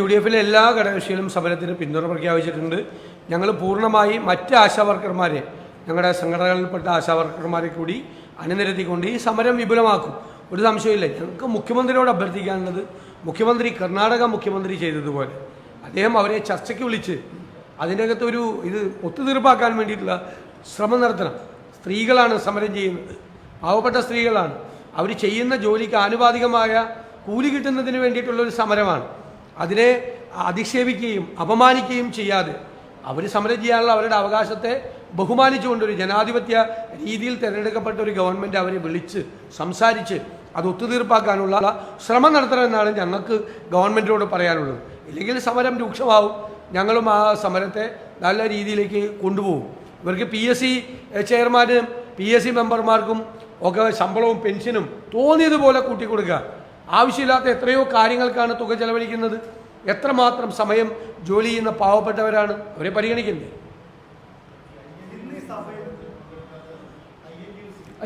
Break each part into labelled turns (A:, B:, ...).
A: U D എഫിലെ എല്ലാ ഘടകകക്ഷികളും സമരത്തിന് പിന്തുണ പ്രഖ്യാപിച്ചിട്ടുണ്ട്. ഞങ്ങൾ പൂർണമായി മറ്റ് ആശാവർക്കർമാരെ ഞങ്ങളുടെ സംഘടനകളിൽപ്പെട്ട ആശാവർക്കർമാരെ കൂടി അണിനിരത്തിക്കൊണ്ട് ഈ സമരം വിപുലമാക്കും. ഒരു സംശയമില്ല ഞങ്ങൾക്ക് മുഖ്യമന്ത്രിയോട് അഭ്യർത്ഥിക്കാനുള്ളത് മുഖ്യമന്ത്രി കർണാടക മുഖ്യമന്ത്രി ചെയ്തതുപോലെ. അദ്ദേഹം അവരെ ചർച്ചയ്ക്ക് വിളിച്ച് അതിന്റെ അകത്ത് ഒരു ഇത് ഒത്തുതീർപ്പാക്കാൻ വേണ്ടിയിട്ടുള്ള ശ്രമം നടത്തണം. സ്ത്രീകളാണ് സമരം ചെയ്യുന്നത്. പാവപ്പെട്ട സ്ത്രീകളാണ്. അവർ ചെയ്യുന്ന ജോലിക്ക് ആനുപാതികമായ കൂലി കിട്ടുന്നതിന് വേണ്ടിയിട്ടുള്ള ഒരു സമരമാണ്. അതിനെ അധിക്ഷേപിക്കുകയും അപമാനിക്കുകയും ചെയ്യാതെ അവർ സമരം ചെയ്യാനുള്ള അവരുടെ അവകാശത്തെ ബഹുമാനിച്ചുകൊണ്ട് ഒരു ജനാധിപത്യ രീതിയിൽ തിരഞ്ഞെടുക്കപ്പെട്ട ഒരു ഗവൺമെന്റ് അവരെ വിളിച്ച് സംസാരിച്ച് അത് ഒത്തുതീർപ്പാക്കാനുള്ള ശ്രമം നടത്തണമെന്നാണ് ഞങ്ങൾക്ക് ഗവൺമെന്റിനോട് പറയാനുള്ളത്. ഇല്ലെങ്കിൽ സമരം രൂക്ഷമാവും. ഞങ്ങളും ആ സമരത്തെ നല്ല രീതിയിലേക്ക് കൊണ്ടുപോകും. ഇവർക്ക് പി എസ് സി ചെയർമാനും പി എസ് സി മെമ്പർമാർക്കും ഒക്കെ ശമ്പളവും പെൻഷനും തോന്നിയതുപോലെ കൂട്ടിക്കൊടുക്കുക. ആവശ്യമില്ലാത്ത എത്രയോ കാര്യങ്ങൾക്കാണ് തുക ചെലവഴിക്കുന്നത്. എത്രമാത്രം സമയം ജോലി ചെയ്യുന്ന പാവപ്പെട്ടവരാണ് അവരെ പരിഗണിക്കണ്ടേ?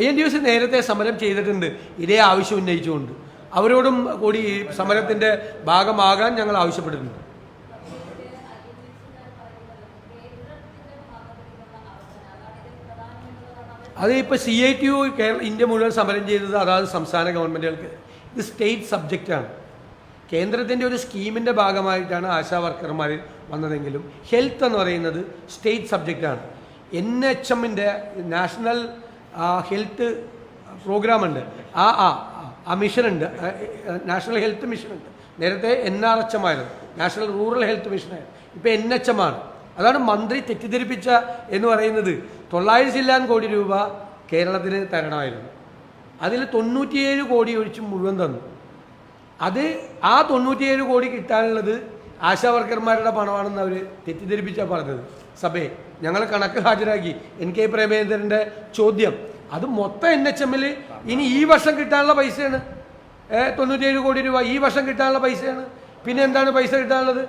A: ഐ എൻ ഡി എസ് നേരത്തെ സമരം ചെയ്തിട്ടുണ്ട്. ഇതേ ആവശ്യം ഉന്നയിച്ചുകൊണ്ട്. അവരോടും കൂടി ഈ സമരത്തിന്റെ ഭാഗമാകാൻ ഞങ്ങൾ ആവശ്യപ്പെട്ടിട്ടുണ്ട്. അത് ഇപ്പോൾ C I T U Kerala India മുഴുവൻ സമരം ചെയ്തത് അതാത് സംസ്ഥാന ഗവൺമെന്റുകൾക്ക് ഇത് സ്റ്റേറ്റ് സബ്ജക്റ്റാണ്. കേന്ദ്രത്തിന്റെ ഒരു സ്കീമിന്റെ ഭാഗമായിട്ടാണ് ആശാ വർക്കർമാർ വന്നതെങ്കിലും ഹെൽത്ത് എന്ന് പറയുന്നത് സ്റ്റേറ്റ് സബ്ജക്റ്റാണ്. എൻ എച്ച് എമ്മിന്റെ നാഷണൽ ഹെൽത്ത് പ്രോഗ്രാം ഉണ്ട് ആ ആ ആ മിഷനുണ്ട് നാഷണൽ ഹെൽത്ത് മിഷനുണ്ട്. നേരത്തെ എൻ ആർ എച്ച് എം ആയിരുന്നു നാഷണൽ റൂറൽ ഹെൽത്ത് മിഷനായിരുന്നു. ഇപ്പോൾ എൻ എച്ച് എം ആണ് അതാണ് മന്ത്രി തെറ്റിദ്ധരിപ്പിച്ച എന്ന് പറയുന്നത്. തൊള്ളായിരത്തി ചില്ലാൻ കോടി രൂപ കേരളത്തിന് തരണമായിരുന്നു. അതിൽ തൊണ്ണൂറ്റിയേഴ് കോടി ഒഴിച്ച് മുഴുവൻ തന്നു. അത് ആ തൊണ്ണൂറ്റിയേഴ് കോടി കിട്ടാനുള്ളത് ആശാവർക്കർമാരുടെ പണമാണെന്ന് അവർ തെറ്റിദ്ധരിപ്പിച്ചാണ് പറഞ്ഞത്. സഭയെ ഞങ്ങൾ കണക്ക് ഹാജരാക്കി. എൻ. കെ. പ്രേമേന്ദ്രന്റെ ചോദ്യം. അത് മൊത്തം എൻ. എച്ച്. എമ്മിൽ ഇനി ഈ വർഷം കിട്ടാനുള്ള പൈസയാണ്. തൊണ്ണൂറ്റിയേഴ് കോടി രൂപ ഈ വർഷം കിട്ടാനുള്ള പൈസയാണ്. പിന്നെ എന്താണ് പൈസ കിട്ടാനുള്ളത്?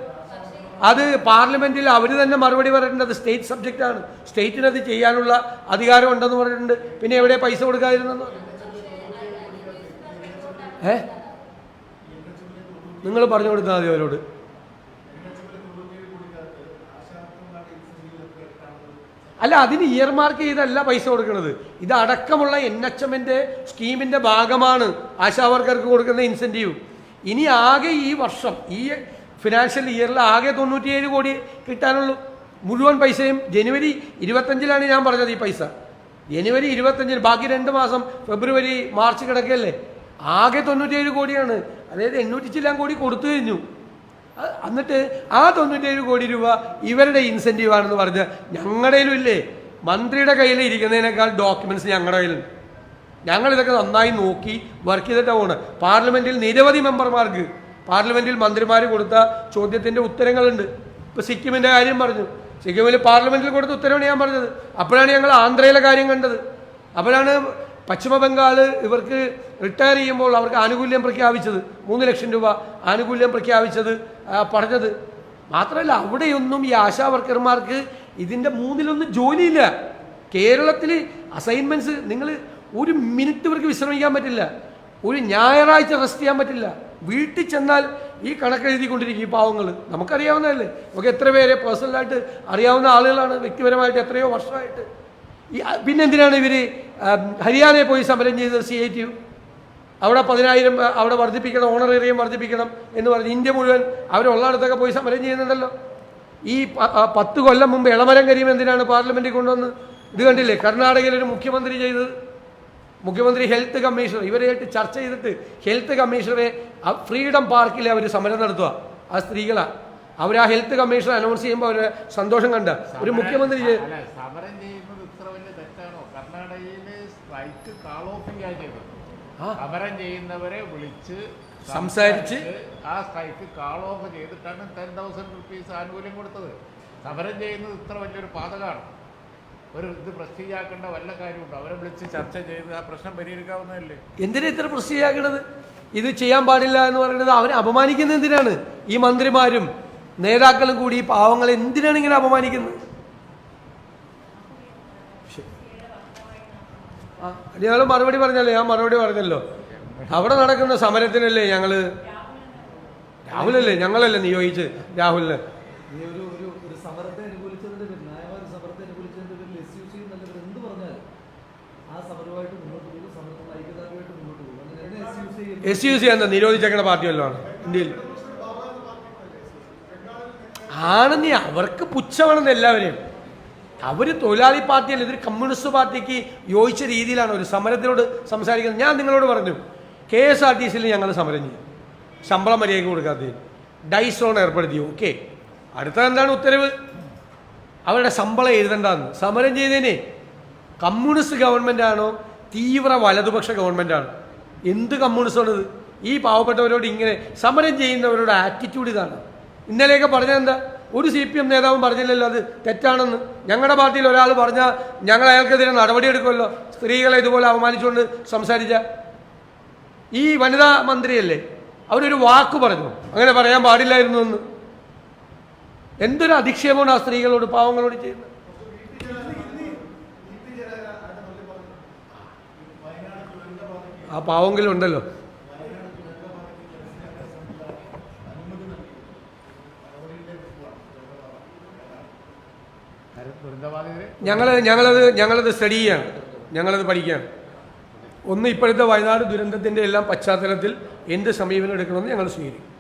A: അത് പാർലമെന്റിൽ അവർ തന്നെ മറുപടി പറയേണ്ടത് സ്റ്റേറ്റ് സബ്ജക്റ്റാണ്. സ്റ്റേറ്റിന് അത് ചെയ്യാനുള്ള അധികാരം ഉണ്ടെന്ന് പറഞ്ഞിട്ടുണ്ട്. പിന്നെ എവിടെ പൈസ കൊടുക്കാതിരുന്നെന്ന് ഏ? നിങ്ങൾ പറഞ്ഞു കൊടുത്താൽ മതി അവരോട്. അല്ല അതിന് ഇയർ മാർക്ക് ചെയ്തല്ല പൈസ കൊടുക്കുന്നത് ഇത് അടക്കമുള്ള എൻ എച്ച് എമ്മിന്റെ സ്കീമിന്റെ ഭാഗമാണ് ആശാവർക്കർക്ക് കൊടുക്കുന്ന ഇൻസെന്റീവ് ഇനി ആകെ ഈ വർഷം ഈ ഫിനാൻഷ്യൽ ഇയറിൽ ആകെ തൊണ്ണൂറ്റിയേഴ് കോടി കിട്ടാനുള്ളൂ. മുഴുവൻ പൈസയും ജനുവരി ഇരുപത്തഞ്ചിലാണ് ഞാൻ പറഞ്ഞത് ഈ പൈസ. ജനുവരി ഇരുപത്തഞ്ചിന് ബാക്കി രണ്ട് മാസം ഫെബ്രുവരി മാർച്ച് കിടക്കുകയല്ലേ? ആകെ തൊണ്ണൂറ്റിയേഴ് കോടിയാണ്. അതായത് എണ്ണൂറ്റി ചില്ലാൻ കോടി കൊടുത്തു കഴിഞ്ഞു. എന്നിട്ട് ആ തൊണ്ണൂറ്റേഴ് കോടി രൂപ ഇവരുടെ ഇൻസെന്റീവ് ആണെന്ന് പറഞ്ഞ് ഞങ്ങളുടെ ഇല്ലേ? മന്ത്രിയുടെ കയ്യിൽ ഇരിക്കുന്നതിനേക്കാൾ ഡോക്യുമെന്റ്സ് ഞങ്ങളുടെ കയ്യിലുണ്ട്. ഞങ്ങൾ ഇതൊക്കെ നന്നായി നോക്കി വർക്ക് ചെയ്തിട്ടാണ് പോണ്. പാർലമെന്റിൽ നിരവധി മെമ്പർമാർക്ക് പാർലമെന്റിൽ മന്ത്രിമാർ കൊടുത്ത ചോദ്യത്തിന്റെ ഉത്തരങ്ങളുണ്ട്. ഇപ്പോൾ സിക്കിമിന്റെ കാര്യം പറഞ്ഞു. സിക്കിമിൽ പാർലമെന്റിൽ കൊടുത്ത ഉത്തരവാണ് ഞാൻ പറഞ്ഞത്. അപ്പോഴാണ് ഞങ്ങൾ ആന്ധ്രയിലെ കാര്യം കണ്ടത്. അപ്പോഴാണ് പശ്ചിമ ബംഗാൾ ഇവർക്ക് റിട്ടയർ ചെയ്യുമ്പോൾ അവർക്ക് ആനുകൂല്യം പ്രഖ്യാപിച്ചത് മൂന്ന് ലക്ഷം രൂപ ആനുകൂല്യം പ്രഖ്യാപിച്ചത് പറഞ്ഞത്. മാത്രമല്ല അവിടെയൊന്നും ഈ ആശാ വർക്കർമാർക്ക് ഇതിന്റെ മൂന്നിലൊന്നും ജോലിയില്ല. കേരളത്തിൽ അസൈൻമെന്റ്സ് നിങ്ങൾ ഒരു മിനിറ്റ് ഇവർക്ക് വിശ്രമിക്കാൻ പറ്റില്ല. ഒരു ഞായറാഴ്ച റെസ്റ്റ് ചെയ്യാൻ പറ്റില്ല. വീട്ടിൽ ചെന്നാൽ ഈ കണക്ക് എഴുതിക്കൊണ്ടിരിക്കും ഈ പാവങ്ങൾ നമുക്കറിയാവുന്നതല്ലേ? നമുക്ക് എത്ര പേരെ പേഴ്സണലായിട്ട് അറിയാവുന്ന ആളുകളാണ് വ്യക്തിപരമായിട്ട് എത്രയോ വർഷമായിട്ട്. ഈ പിന്നെ എന്തിനാണ് ഇവർ ഹരിയാനയെ പോയി സമരം ചെയ്തത് സി ഐ ടി യു? അവിടെ പതിനായിരം അവിടെ വർദ്ധിപ്പിക്കണം ഓണറേറിയം വർദ്ധിപ്പിക്കണം എന്ന് പറഞ്ഞ് ഇന്ത്യ മുഴുവൻ അവരുള്ളിടത്തൊക്കെ പോയി സമരം ചെയ്യുന്നുണ്ടല്ലോ. ഈ പത്ത് കൊല്ലം മുമ്പ് ഇളമരം കരീം എന്തിനാണ് പാർലമെന്റിൽ കൊണ്ടുവന്ന് ഇത് കണ്ടില്ലേ? കർണാടകയിൽ ഒരു മുഖ്യമന്ത്രി ചെയ്തത്. മുഖ്യമന്ത്രി ഹെൽത്ത് കമ്മീഷണർ ഇവരായിട്ട് ചർച്ച ചെയ്തിട്ട് ഹെൽത്ത് കമ്മീഷണറെ ഫ്രീഡം പാർക്കിൽ അവർ സമരം നടത്തുക ആ സ്ത്രീകളാ. അവർ ആ ഹെൽത്ത് കമ്മീഷൻ അനൗൺസ് ചെയ്യുമ്പോൾ അവർ സന്തോഷം കണ്ട. ഒരു മുഖ്യമന്ത്രി
B: സമരം ചെയ്യുന്നവരെ വിളിച്ച്
A: സംസാരിച്ച്
B: ആ സ്ട്രൈക്ക് കാൾ ഓഫ് ചെയ്തിട്ടാണ് ടെൻ തൗസൻഡ് റുപ്പീസ് ആനുകൂല്യം കൊടുത്തത്. സമരം ചെയ്യുന്നത് ഇത്ര വലിയൊരു പാതകമാണ് ഒരു ഇത് പ്രസ്റ്റീജാക്കേണ്ട വല്ല കാര്യമുണ്ടോ? അവരെ വിളിച്ച് ചർച്ച ചെയ്ത് ആ പ്രശ്നം പരിഹരിക്കാവുന്നതല്ലേ?
A: എന്തിനാ ഇത്ര പ്രസ്റ്റീജാക്കണത് ഇത് ചെയ്യാൻ പാടില്ല എന്ന് പറയുന്നത് അവരെ അപമാനിക്കുന്നത് എന്തിനാണ്? ഈ മന്ത്രിമാരും നേതാക്കളും കൂടി ഈ പാവങ്ങളെ എന്തിനാണ് ഇങ്ങനെ അപമാനിക്കുന്നത്? ഞങ്ങൾ മറുപടി പറഞ്ഞല്ലോ? ഞാൻ മറുപടി പറഞ്ഞല്ലോ. അവിടെ നടക്കുന്ന സമരത്തിനല്ലേ ഞങ്ങൾ? രാഹുലല്ലേ? ഞങ്ങളല്ലേ നിയോഗിച്ച് രാഹുലിന്?
C: എസ് യു സി എന്താ നിരോധിച്ചേക്കുന്ന പാർട്ടിയല്ലോ ആണ്? ഇന്ത്യയിൽ പോകും സമരത്തിൽ ഐക്യദാർഢ്യമായിട്ട് മുന്നോട്ട് പോകും അങ്ങനെ S U C
A: S U C എന്താ നിരോധിച്ചേക്കണ പാർട്ടി വല്ലതും ആണ് ഇന്ത്യയിൽ ആണെന്നേ അവർക്ക് പുച്ഛമാണെന്ന് എല്ലാവരെയും. അവർ തൊഴിലാളി പാർട്ടിയല്ല ഇതൊരു കമ്മ്യൂണിസ്റ്റ് പാർട്ടിക്ക് യോജിച്ച രീതിയിലാണ് ഒരു സമരത്തിനോട് സംസാരിക്കുന്നത്. ഞാൻ നിങ്ങളോട് പറഞ്ഞു കെ എസ് ആർ ടി സിയിൽ ഞങ്ങൾ സമരം ചെയ്യും. ശമ്പളം മര്യാദയ്ക്ക് കൊടുക്കാത്തത് ഡൈസോൺ ഏർപ്പെടുത്തി. ഓക്കെ. അടുത്ത എന്താണ് ഉത്തരവ്? അവരുടെ ശമ്പളം എഴുതണ്ടെന്ന്. സമരം ചെയ്തതിനെ കമ്മ്യൂണിസ്റ്റ് ഗവൺമെന്റ് ആണോ തീവ്ര വലതുപക്ഷ ഗവൺമെന്റ് ആണ് എന്ത് കമ്മ്യൂണിസമാണിത് ഈ പാവപ്പെട്ടവരോട് ഇങ്ങനെ സമരം ചെയ്യുന്നവരുടെ ആറ്റിറ്റ്യൂഡ് ഇതാണ്. ഇന്നലെയൊക്കെ പറഞ്ഞത് എന്താ? ഒരു സി പി എം നേതാവും പറഞ്ഞില്ലല്ലോ അത് തെറ്റാണെന്ന്. ഞങ്ങളുടെ പാർട്ടിയിൽ ഒരാൾ പറഞ്ഞാൽ ഞങ്ങൾ അയാൾക്കെതിരെ നടപടിയെടുക്കുമല്ലോ സ്ത്രീകളെ ഇതുപോലെ അവമാനിച്ചുകൊണ്ട് സംസാരിച്ച ഈ വനിതാ മന്ത്രിയല്ലേ അവരൊരു വാക്ക് പറഞ്ഞു. അങ്ങനെ പറയാൻ പാടില്ലായിരുന്നു എന്ന്. എന്തൊരു അധിക്ഷേപമാണ് ആ സ്ത്രീകളോട് പാവങ്ങളോട് ചെയ്യുന്നത്? ആ പാവെങ്കിലും ഉണ്ടല്ലോ. ഞങ്ങൾ ഞങ്ങളത് ഞങ്ങളത് സ്റ്റഡി ചെയ്യാണ് ഞങ്ങളത് പഠിക്കുകയാണ് ഒന്ന് ഇപ്പോഴത്തെ വയനാട് ദുരന്തത്തിന്റെ എല്ലാം പശ്ചാത്തലത്തിൽ എന്ത് സമീപനം എടുക്കണമെന്ന് ഞങ്ങൾ സ്വീകരിക്കും.